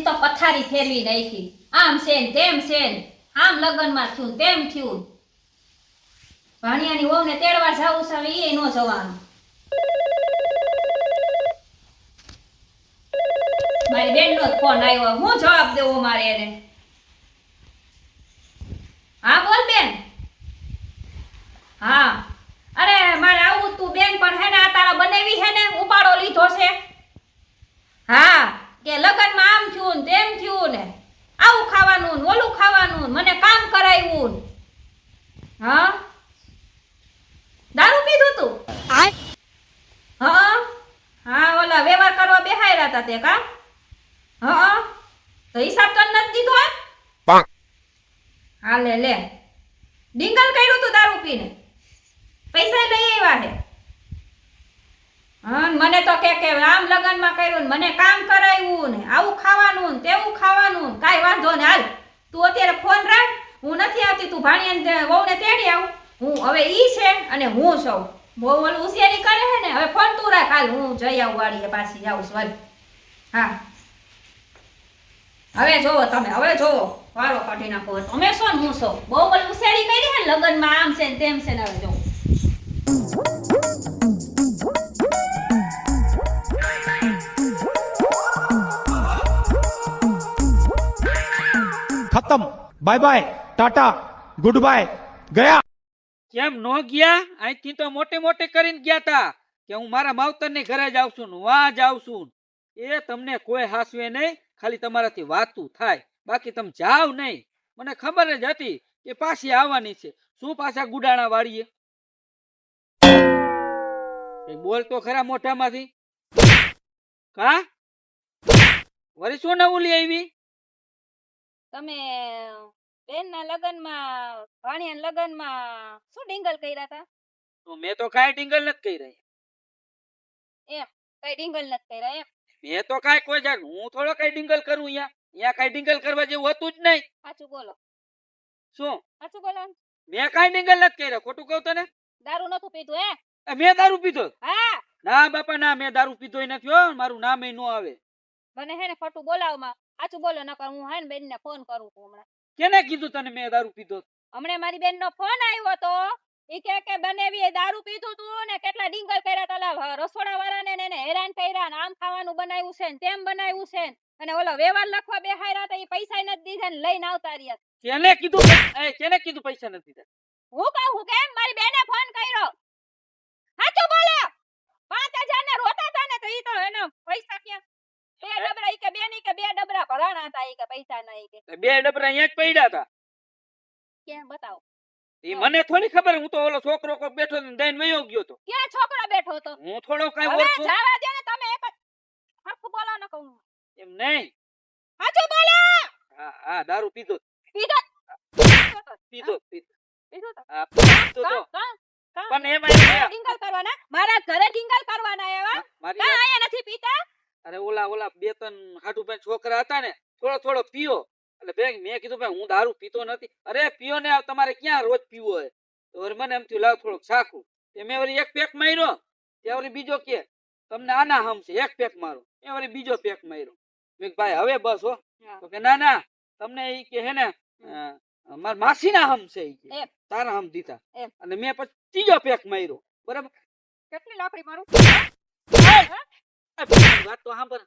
ની તો પથારી ફેરવી નાખી. આમ છે તેમ છે ને. આમ લગ્નમાં થયું તેમ થયું. ભાણિયાની વહુને તેડવા જવું છે એ નો જવાનું. મારી બેનનો જ ફોન આવ્યો. હું જવાબ દેવો મારે એને? હા, બોલ બેન. હા. અરે, મારે આવું તું બેન, પણ હે ને આ તારા બનાવી હે ને, ઉપાડો લીધો છે. હા. કે લગનમાં આમ થયું ને તેમ થયું ને. આવું ખાવાનું ને ઓલું ખાવાનું મને કામ કરાવ્યું. હા? દારૂ પીધું તું? હા? હા ઓલા વ્યવહાર કરવા બેહાયરા હતા તે કા? હા? તો હિસાબ તો નથી દીધો હે? હા લે લે. ડિંગલ કર્યું તું દારૂ પીને? પૈસા લઈ આવ્યા હે? હા મને તો કે કે આમ લગનમાં કર્યું ને મને કામ કરાવ્યું ને આવું ખાવાનું ને તેવું ખાવાનું ને કાંઈ વાંધો ને હાલ. તું અત્યારે ફોન રાખ, હું નથી આવતી, તું ભાણી વહુને તેડી આવું. હું હવે ઈ છે અને હું છું બહુ ઓલું હોશિયારી કરે છે ને, હવે ફોન તું રાખ. હાલ, હું જઈ આવું વાળીએ પાછી જાઉં છું હા. હવે જોવો તમે, હવે જોવો. વારો કાઢી નાખો તમે શો હું સૌ. બહુ ઓલું હોશિયારી કરી છે ને લગ્નમાં આમ છે ને તેમ છે ને હવે જો ખતમ bye bye tata good bye ગયા કેમ નો ગયા? અહીંથી તો મોટે મોટે કરીને ગયા તા કે હું મારા માવતરને ઘરે જ આવશું ને જ આવશું એ તમને કોઈ હાસવે નહીં. ખાલી તમારાથી વાતું થાય. બાકી તમે જાવ નહીં. મને ખબર જ હતી કે પાછી આવવાની છે. શું પાછા ગુડાણા વાળીએ? બોલ તો ખરા મોઢામાંથી. કા? વરી શું નવું લઈ આવી? તમે બેનના લગનમાં ભાણિયાના લગનમાં શું ડિંગલ કર્યા હતા તો મેં તો કાંઈ ડિંગલ નથી કરી એમ કઈ ડિંગલ નથી કર્યા એમ? મેં તો કાંઈ કોઈ જાણ હું થોડો કાંઈ ડિંગલ કરું અહીંયા? અહીંયા કાંઈ ડિંગલ કરવા જેવું હતું જ નહીં. સાચું બોલો. શું? સાચું બોલો મેં કાંઈ ડિંગલ નથી કર્યા ખોટું કહું તને? દારૂ નતું પીધું હે એ મેં દારૂ પીધો? હા. ના બાપા ના મેં દારૂ પીધો નથી હો મારું નામ નો આવે. મને હે ને ખોટું બોલાવમાં. સાચું બોલો નકર હું હે ને બેનને ફોન કરું છું હમણાં. કેને કીધું તને મેં દારૂ પીધો? હમણાં મારી બેનનો ફોન આવ્યો તો ઈ કે કે બનેવીએ દારૂ પીધું તું ને કેટલા ડીંગર કર્યા તલા રસોડા વાળાને ને એને હેરાન કર્યા ને આમ ખાવાનું બનાવ્યું છે ને તેમ બનાવ્યું છે અને ઓલો વેવાર લખવા બેહાર્યા હતા ઈ પૈસા નથી દીધા ને લઈને આવતા રહ્યા કેને કીધું એ કેને કીધું પૈસા નથી દીધા? હું કહું હું કેમ મારી બેને ફોન કર્યો? સાચું બોલો! પાંચ હજાર ને રોતા હતા ને તો ઈ તો એનો પૈસા ક્યાં? બે ડબરા કે બે ની કે બે ડબરા ભરાણા હતા ઈ કે પૈસા ના કે. બે ડબરા અહીંયા જ પડ્યા હતા. કેમ બતાવો? એ મને થોડી ખબર હું તો ઓલો છોકરો કોક બેઠો ને દઈને વયો ગયો તો કે છોકરો બેઠો હતો? હું થોડો કાંઈ હવે ઓળખું. જાવા દે ને તમે એક હરખું બોલો ન કહું એમ નહીં. સાચું બોલો! હા હા દારૂ પીધો. પીધો પીધો પીધો. પીધો તો. હા પીધો તો. કા કા પણ એમાં ડિંગલ કરવાના મારા ઘરે ડિંગલ કરવાના એવા. કા આયા નથી પીતા? અરે ઓલા ઓલા બે ત્રણ હાટુ ભાઈ છોકરા હતા ને થોડો થોડો પીઓ એટલે બેન મેં કીધું ભાઈ હું દારૂ પીતો નથી. અરે પીઓ ને તમારે ક્યાં રોજ પીવો હોય? તો મને એમ થયું લાવ થોડુંક સાખું તે મેં વળી એક પેક માર્યો. ત્યાં વળી બીજો કે તમને આના હમ છે એક પેક મારો. એ વળી બીજો પેક માર્યો. મેં ભાઈ હવે બસ હો. તો કે ના ના તમને એ કે હે ને માર માસીના હમ છે તારા હમ દીધા. અને મેં પછી ત્રીજો પેક માર્યો. બરાબર? કેટલી લાકડી મારું? વાત તો સાંભળ.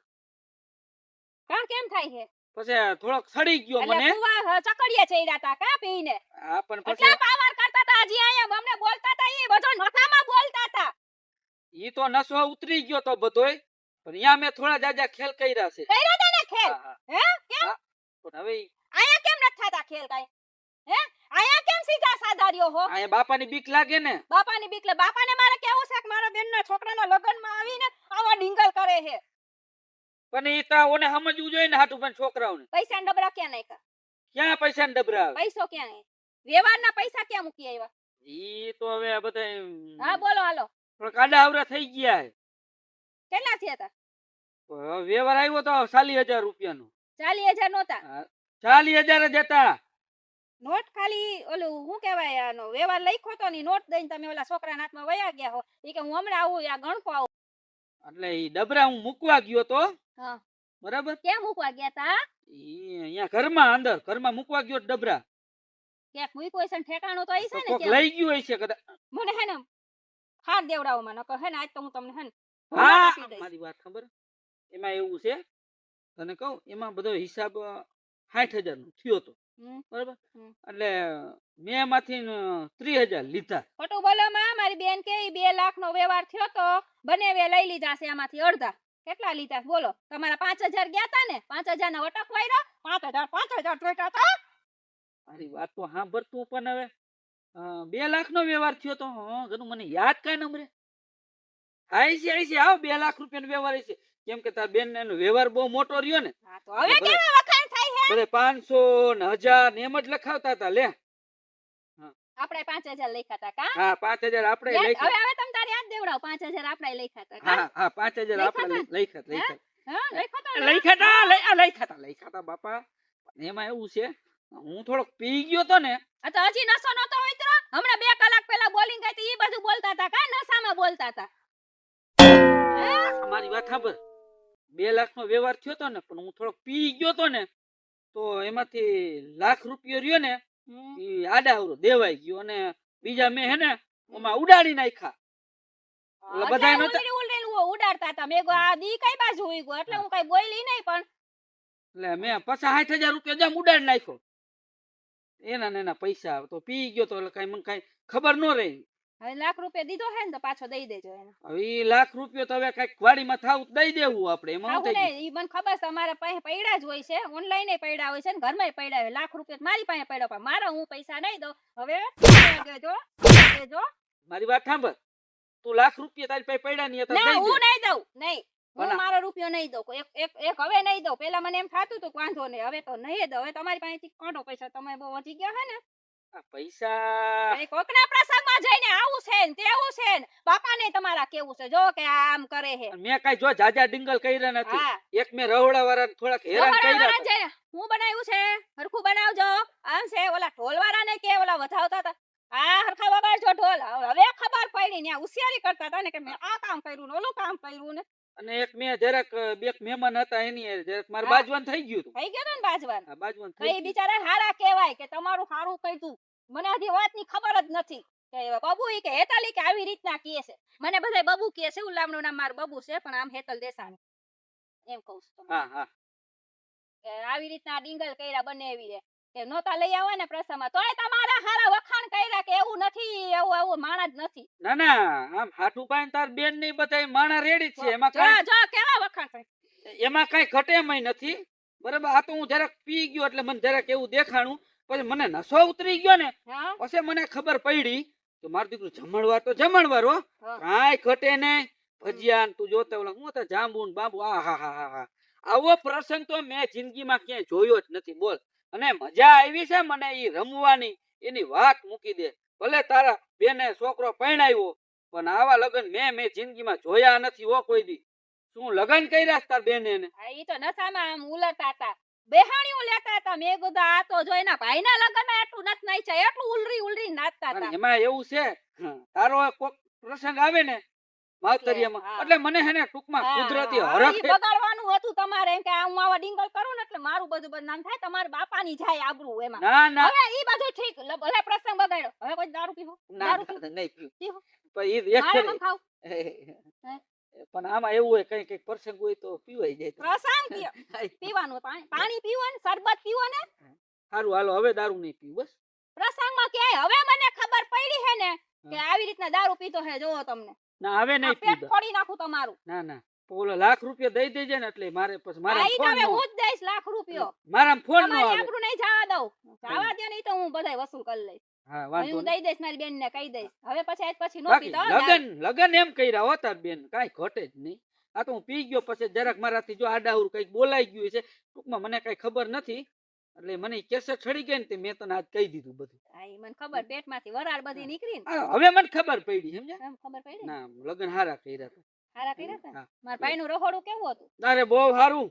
કા કેમ થાય છે? પછી થોડોક સડી ગયો મને. કુવા ચકડીએ ચડ્યા તા કા પીને? હા પણ પછી એટલા પાવર કરતા તા હજી અહીંયા અમને બોલતા તા ઈ બધો નથામાં બોલતા તા ઈ તો નસો ઉતરી ગયો તો બધોય પણ અહીંયા મેં થોડા જાજા ખેલ કર્યા છે. કર્યા તા ને ખેલ? હે કેમ. પણ હવે અહીંયા કેમ નથી થતા ખેલ કાઈ? હે? અહીંયા કેમ સીધા સાદા રહ્યો હો? અહીંયા બાપાની બીક લાગે ને. બાપાની બીક લે. બાપાને મારે કેવું છે કે મારા બેનના છોકરાના લગ્નમાં આવીને આવા ડિંગલ કરે છે? પણ એ તા ઓને સમજવું જોઈએ ને હાટુ પણ છોકરાઓને. પૈસા ડબરા ક્યાં નાખ્યા? ક્યાં પૈસા ડબરા પૈસો ક્યાં વ્યવહારના પૈસા ક્યાં મૂકી આવ્યા? ઈ તો હવે આ બધા હા બોલો હાલો. પણ કાડા આવરા થઈ ગયા હે. કેટલા થયા તા? વેવાર વ્યવહાર આવ્યો તો ચાલી હજાર રૂપિયાનો. ચાલી હજાર નહોતા. ચાલી હજાર જ હતા. નોટ ખાલી ઓલું શું કહેવાય આનો વ્યવહાર લખ્યો તો ની નોટ દઈને તમે ઓલા છોકરાના હાથમાં વયા ગયા હો. એ કે હું હમણાં આવું આ ગણકો આવું. એટલે ઈ ડબરા હું મૂકવા ગયો તો? હા. બરાબર? કેમ મૂકવા ગયા તા? ઈ અહીંયા ઘરમાં અંદર ઘરમાં મૂકવા ગયો ડબરા. ક્યાંક મૂક્યો છે ઠેકાણું તો છે ને. લઈ ગયું હશે કદાચ. મને હે ને હાર દેવડાવો મને નકર હે ને આજ તો હું તમને હે ને હા મારી વાત ખબર? એમાં એવું છે તને કહું એમાં બધો હિસાબ સાઠ હજાર નો થયો તો. બરાબર? એટલે મેં એમાંથી ત્રીસ હજાર લીધા. ખોટું બોલો માં મારી બેન કે બે લાખ નો વ્યવહાર થયો તો બનેવે લઈ લીધા છે આમાંથી અડધા. કેટલા લીધા? બોલો. તમારા પાંચ હજાર ગયા તા ને? પાંચ હજાર ના વટક વાયરો? પાંચ હજાર પાંચ હજાર જોઈતા તા? મારી વાત તો સાંભળતું પણ હવે. બે લાખ નો વ્યવહાર થયો તો? ઘણું મને યાદ કાંઈ નંબરે આઈ છે આઈ છે આવ બે લાખ રૂપિયા નો વ્યવહાર છે કેમ કે તાર બેન નો વ્યવહાર બહુ મોટો રહ્યો ને. હા તો હવે બધે પાંચસો ને હજાર ને એમ જ લખાવતા હતા લે. આપણે પાંચ હજાર લખ્યા કા? હા પાંચ હજાર આપણે લખ્યા. હવે હવે તમે તારે યાદ દેવડાવો પાંચ હજાર આપણે લખ્યા હા હા પાંચ હજાર આપણે લખ્યા લખ્યા. હા લખ્યા તા ને? લખ્યા તા લઈ- આ લખ્યા તા લખ્યા તા બાપા. એમાં એવું છે હું થોડોક પી ગયો તો ને. તો હજી નસો નતો ઉતરો હમણાં બે કલાક પહેલા બોલિંગ ગઈ હતી એ બધું બોલતા હતા કા? નસામાં બોલતા હતા. મારી વાત સાંભળ. બે લાખ નો વ્યવહાર થયો તો ને પણ હું થોડોક પી ગયો તો ને તો એમાંથી લાખ રૂપિયો રહ્યો ને એ આડા અવરો દેવાઈ ગયો અને બીજા મેં હે ને ઓમાં ઉડાડી નાખ્યા. અચ્છા, બધાય ઉડાડતા હતા. મેં આ દી કઈ બાજુ હોય ગયો? એટલે હું. કઈ બોલી નહીં પણ એટલે મેં પચાસ સાઠ હજાર રૂપિયા જામ ઉડાડી નાખ્યો. એના ને એના પૈસા તો પી ગયો તો એટલે કઈ મને કઈ ખબર ન રહી. હવે લાખ રૂપિયા દીધો હે ને તો પાછો દઈ દેજો એને. હવે ઈ લાખ રૂપિયો તો હવે કંઈક વાડીમાં થાવ દઈ દેવું આપણે એમાં શું થઈ ઈ મને ખબર છે અમારા પાસે પૈડા જ હોય છે ઓનલાઈન પડ્યા હોય છે ને ઘરમાં પડ્યા હોય. લાખ રૂપિયા મારી પાસે પૈડો પણ મારા હું પૈસા નહીં દઉં. હવે દેજો દેજો મારી વાત સાંભળ. તું લાખ રૂપિયા તારી પાસે પડ્યા નહીં હતા ના હું દે. નહીં દઉં નહીં. હું. મારો રૂપિયો નહીં દઉં એક એક એક હવે નહીં દઉં. પેલા મને એમ થાતું હતું વાંધો નહીં હવે તો નહીં દઉં. હવે તમારી પાસેથી કાઢો પૈસા? તમે બહુ વધી ગયા હે ને. પૈસા. કોકના પ્રસંગમાં જઈને આવું છે ને તેવું છે ને બાપાને તમારા કેવું છે? જો કે આમ કરે છે. મેં કઈ જો જાજા ડિંગલ કર્યા નથી. એક મેં રહોડા વાળા થોડાક હેરાન કર્યા વાળા હું બનાવ્યું છે? હરખું બનાવજો. આમ છે ઓલા ઢોલ વાળાને કે ઓલા વધાવતા હતા. આ હરખા વગાડજો ઢોલ. હવે ખબર પડી ને હોશિયારી કરતા હતા ને કે મેં આ કામ કર્યું ને ઓલું કામ કર્યું ને. અને એક મેં જરાક બે મહેમાન હતા એની જરાક મારે બાજવાન થઈ ગયું હતું. થઈ ગયો ને બાજવાન? હા બાજવાન થઈ બિચારા હારા કહેવાય કે તમારું સારું કર્યું મને હજી વાતની ખબર જ નથી. કે બબુ ઈ કે હેતાલી કે આવી રીતના કહે છે. મને બધાય બબુ કહે છે ઉલામનું નામ મારું બબુ છે પણ આમ હેતલ દેસાણી એમ કહું છું હા હા. આવી રીતના ડીંગલ કર્યા બને એવી રે. કે નોતા લઈ આવે ને પ્રસંગમાં તોય તમારા હારા વખાણ કર્યા કે એવું નથી એવું એવું માણા જ નથી. ના ના આમ હાઠું પાઈને તાર બેનની બધા માણા રેડી છે. એમાં જો જો કેવા વખાણ કર્યા એમાં કઈ ઘટે મય નથી. બરાબર? આ તો હું જરાક પી ગયો એટલે મને જરાક એવું દેખાણું. પછી મને નસો ઉતરી ગયો ને હા? પછી મને ખબર પડી કે મારું દીકરું જમણવાર તો જમણવાર હો. કાંઈ ઘટે નહીં. ભજીયા ને તું જોતા ઓલા હું તો જાંબુ બાબુ આ હા હા હા હા. આવો પ્રસંગ તો મેં જિંદગીમાં ક્યાંય જોયો જ નથી. બોલ. અને મજા આવી છે મને ઈ રમવાની. એની વાત મૂકી દે. ભલે તારા બેને છોકરો પરણાવ્યો પણ આવા લગન મેં મેં જિંદગીમાં જોયા નથી હો કોઈ દી. શું લગન કર્યા તાર બેને ને ઈ તો નશામાં આમ ઉલરતા હતા. બેહાણીઓ લેતા હતા. મેં કીધું આ તો જો એના ભાઈના લગ્નમાં એટલું નથી નાચ્યા એટલું ઉલરી ઉલરી નાચતા અને હતા. એમાં એવું છે તારો કોક પ્રસંગ આવે ને માવતરિયામાં એટલે મને હે ટૂંકમાં કુદરતી હરખ બગાડવાનું હતું તમારે એમ કે હું આવા ડીંગલ કરું ને એટલે મારું બધું બદનામ થાય તમારા બાપાની જાય આબરૂ એમાં. ના ના. હવે ઈ બધું ઠીક ભલે પ્રસંગ બગાડ્યો. હવે કોઈ દારૂ પીવો? દારૂ ના, નહીં પીવો. પણ ઈ એક મારે ફેરી- ન. ખાવું? પણ આમાં એવું હોય કઈ કંઈક પ્રસંગ હોય તો પીવાઈ જાય પ્રસંગ પીવો પીવાનું પાણી પાણી પીવો ને શરબત પીવો ને. સારું હાલો હવે દારૂ નહીં પીવું બસ. પ્રસંગમાં ક્યાંય હવે મને ખબર પડી હે ને કે આવી રીતના દારૂ પીતો હે જોવો તમને. ના હવે નહીં પેટ ફોડી નાખું તમારું. ના ના. ઓલો લાખ રૂપિયા દઈ દેજે ને એટલે મારે પછી મારે ફોન નો હું જ દઈશ લાખ રૂપિયો. મારા ફોન નો આવે. આપણું નહીં જવા દઉં. જવા દે નહીં તો હું બધાય વસૂલ કરી લઈશ. હા વાંધો હું દઈ દઈશ મારી બેન ને કહી દઈશ. હવે પછી આજ પછી નો પીતો લગન લગન એમ કર્યા હો તાર બેન. કાઈ ઘટે જ નહીં. આ તો હું પી ગયો પછી જરાક મારાથી જો આડાઉર કંઈક બોલાઈ ગયું છે. ટૂંકમાં મને કઈ ખબર નથી. એટલે મને કેસર છડી ગઈ ને તે મેં તને આજ કહી દીધું બધું. હા, મને ખબર પેટમાંથી વરાળ બધી નીકળી ને. હવે મને ખબર પડી સમજ્યા? ખબર પડી ના? લગન હારા કર્યા હતા હારા કર્યા હતા હા. ભાઈ નું રહોડું કેવું હતું? તારે બહુ સારું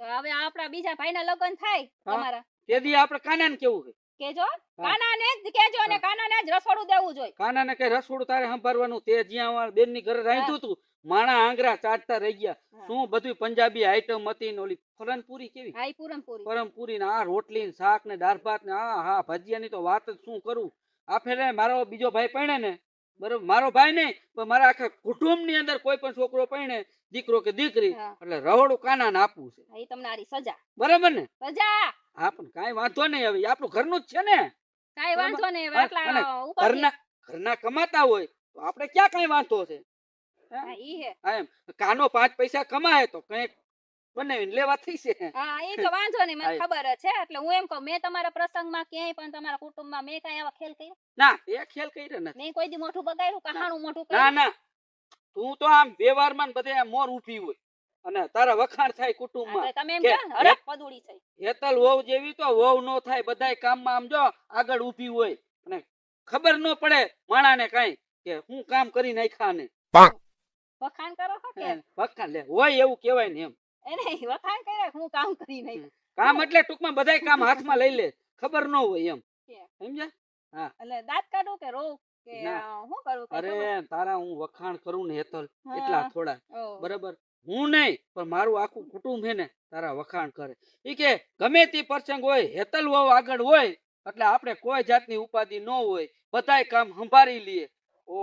તો હવે આપડા બીજા ભાઈ ના લગન થાય તમારા. તે દી આપણે કાનાને કેવું છે? કેજો? કાનાને જ કેજો ને કાનાને જ રસોડું દેવું જોઈએ. કાનાને કે રસોડું તારે સંભાળવાનું? તે જ્યાં બેનની ઘરે રાંધ્યું તું માણા આંગરા ચાટતા રહી ગયા. શું બધું પંજાબી આઈટમ હતી ને ઓલી ફરનપુરી કેવી? હાઈ પૂરનપુરી. પરમપુરી ને આ રોટલી ને શાક ને દાળ ભાત ને આ હા ભજીયાની તો વાત જ શું કરું? આ ફેરે મારો બીજો ભાઈ પરણે ને બરોબર? મારો ભાઈ નહીં પણ મારા આખા કુટુંબની અંદર કોઈ પણ છોકરો પરણે દીકરો કે દીકરી. એટલે રહોડું કાનાને આપવું છે. એ તમને આરી સજા. બરાબર ને? સજા! હા પણ કાઈ વાંધો નહીં હવે આપણું ઘરનું જ છે ને. કાઈ વાંધો નહીં હવે એટલા ઘરના ઘરના કમાતા હોય તો આપણે ક્યાં કાઈ વાંધો છે? એમ. કાનો પાંચ પૈસા કમાય તો કઈ બનાવીને લેવા થઈ છે. હા એ તો વાંધો નહીં મને ખબર છે એટલે હું એમ કહું મેં તમારા પ્રસંગમાં ક્યાંય પણ તમારા કુટુંબમાં મેં કાંઈ આવા ખેલ કર્યા? ના એ ખેલ કર્યો નથી. મેં કોઈ દી મોઢું બગાડ્યું કહાણું મોઢું ના ના. તું તો આમ વ્યવહારમાં બધે મોર ઊભી હોય. અને તારા વખાણ થાય કુટુંબમાં તમે એમ કે- હરખ પદુડી થઈ. હેતલ વહુ જેવી તો વહુ નો થાય બધાય કામમાં આમ જો આગળ ઊભી હોય. અને ખબર ન પડે માણાને કાંઈ કે હું કામ કરી નાખ્યા ને. વખાણ કરો છો કે? વખાણ લે હોય એવું કહેવાય ને એમ. એને વખાણ કરે હું કામ કરી નહીં કામ એટલે ટૂંકમાં બધાય કામ હાથમાં લઈ લે ખબર ન હોય એમ. સમજ્યા? હા. એટલે દાંત કાઢો કે રોવ? કે ના. કરું અરે તારા હું વખાણ કરું ને હેતલ એટલા થોડા. બરાબર? હું નહીં પણ મારું આખું કુટુંબ છે ને તારા વખાણ કરે. ઈ કે ગમે તે પ્રસંગ હોય હેતલ વહુ આગળ હોય એટલે આપણે કોઈ જાતની ઉપાધિ ન હોય બધાય કામ સંભાળી લઈએ ઓ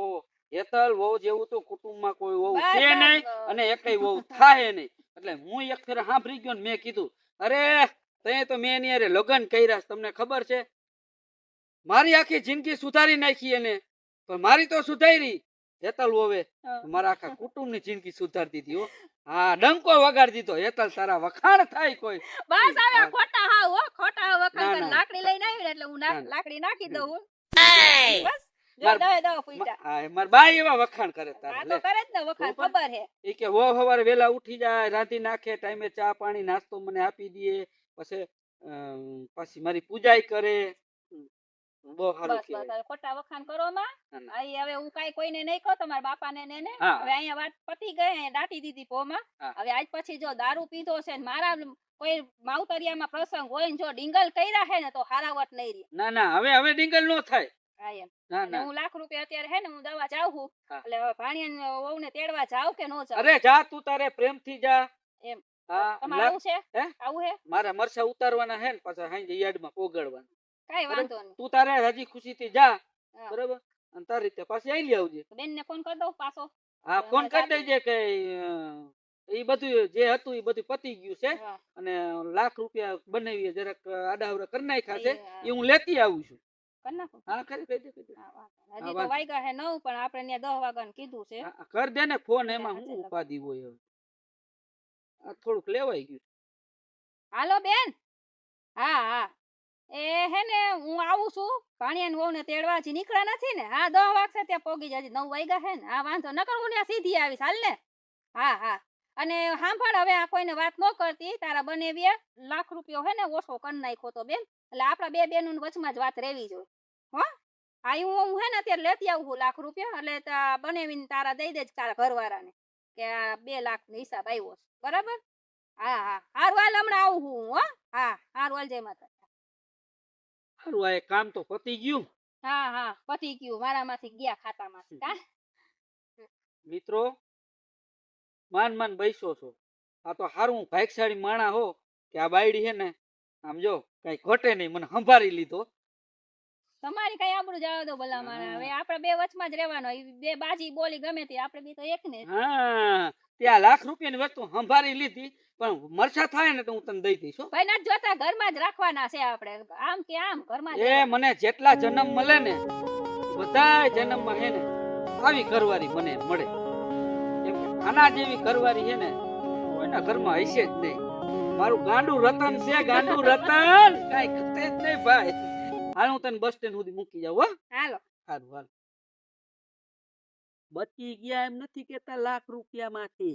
હેતલ વહુ જેવું તો કુટુંબમાં કોઈ વહુ છે નહીં અને એકઈ વહુ થાય નહીં. એટલે હું એક ફેર સાંભળી ગયો ને મેં કીધું અરે તે તો મેં એની અરે લગ્ન કર્યા તમને ખબર છે? મારી આખી જિંદગી સુધારી નાખી એને. પણ મારી તો સુધારી. હેતલ હોવે મારા આખા કુટુંબની જિંદગી સુધારી દીધી હો. હા ડંકો વગાડી દીધો. હેતલ તારા વખાણ થાય કોઈ. બસ હવે ખોટા હા હો ખોટા વખાણ. લાકડી લઈને આવી એટલે હું. લાકડી નાખી દઉં બસ. માર- હા, બાઈ એવા વખાણ કરે તારા કરે જ ને વખાણ ખબર હે. ઈ કે વો સવારે વેલા ઉઠી જાય રાંધી નાખે ટાઈમે ચા પાણી નાસ્તો મને આપી દે પછી પછી મારી પૂજાય કરે. બહુ સારું બસ બસ. હવે ખોટા વખાણ કરો માં. ના, ના. અહીં હવે હું કાંઈ કોઈને નહીં કહું તમારા બાપાને ને એને. હવે અહીંયા વાત પતી ગઈ દાટી દીધી પોમાં. હવે આજ પછી જો દારૂ પીધો છે ને મારા કોઈ માવતરિયામાં પ્રસંગ હોય ને જો ડીંગલ કર્યા હે ને તો હારાવટ નહીં રહે. ના ના હવે હવે ડીંગલ નો થાય. હા ના ના. લાખ રૂપિયા અત્યારે હે ને હું દવા જાઉં છું. એટલે હવે ભાણિયા વહુને તેડવા જાવ કે નો જાવ અરે જા તું તારે પ્રેમથી જા. એમ. તમારે આવું છે? આવું હે? મારે મરસા ઉતારવાના હે ને પાછા યાર્ડમાં પોગાડવાના. કાંઈ. વાંધો નહીં. તું તારે રાજી ખુશી થી જા. બરાબર? અને તારી રીતે પાછી આવી આવજે. બેન ને ફોન કરી દઉં પાછો. હા ફોન કરી દેજે કે એ બધું જે હતું એ બધું પતી ગયું છે અને લાખ રૂપિયા બનાવી જરાક આડાવડા કરી નાખ્યા છે એ, હું લેતી આવું છું. કરી દે છે. કર ને ફોન એમાં હું ઉપાધિ હોય હવે? થોડુંક લેવાય ગયું. હાલો બેન. હા હા. એ હે ને, હું આવું છું. ભાણિયા ને વહુને તેડવા હજી નીકળ્યા નથી ને? હા દસ વાગશે ત્યાં પોગી જાય નવ વાગ્યા હે ને? હા વાંધો નકર હું ત્યાં સીધી આવીશ. હાલ ને? હા હા. અને સાંભળ હવે આ કોઈને વાત ન કરતી. તારા બનેવીએ લાખ રૂપિયો હે ને ઓછો કરી નાખ્યો તો બેન. એટલે આપણા બે બેનું વચમાં જ વાત રહેવી જોઈએ. હો? હા હું હું હે ને અત્યારે લેતી આવું લાખ રૂપિયા. એટલે બનેવીને તારા દઈ દેજ તારા ઘરવાળાને કે આ બે લાખ નો હિસાબ આવ્યો છે. બરાબર? હા હા. હારું, હાલ હમણાં આવું હું, હો. હા, હારું, હાલ જય માતા સારું આ એક કામ તો પતી ગયું. હા હા પતી ગયું. મારામાંથી ગયા ખાતામાંથી કા? મિત્રો માન માન બેસો છો. આ તો હારું ભાગશાળી માણા હો કે આ બાયડી છે ને આમ જો કઈ ઘટે નહીં. મને સંભાળી લીધો. તમારી કઈ આબરૂ જવા દો ભલા મારા હવે આપણે બે વચમાં જ રહેવાનો બે બાજી બોલી ગમે તે આપણે બે તો એક ને હા ત્યાં લાખ રૂપિયાની વસ્તુ સંભાળી લીધી પણ મરસા થાય ને તો હું તને દઈ દઈશ હો. ભાઈ ના જોતા ઘરમાં જ રાખવાના છે આપણે. આમ કે આમ ઘરમાં એ મને જેટલા જન્મ મળે ને બધા જન્મમાં હે ને આવી ઘરવારી મને મળે. કેમ કે આના જેવી ઘરવારી છે ને કોઈના ઘરમાં હશે જ નહીં. મારું ગાંડું રતન છે ગાંડું રતન. કઈ ખતે જ નહીં ભાઈ. હાલ હું તને બસ સ્ટેન્ડ સુધી મૂકી જાઉં હો. હાલો. સારું હાલ બચી ગયા એમ નથી કેતા લાખ રૂપિયામાંથી.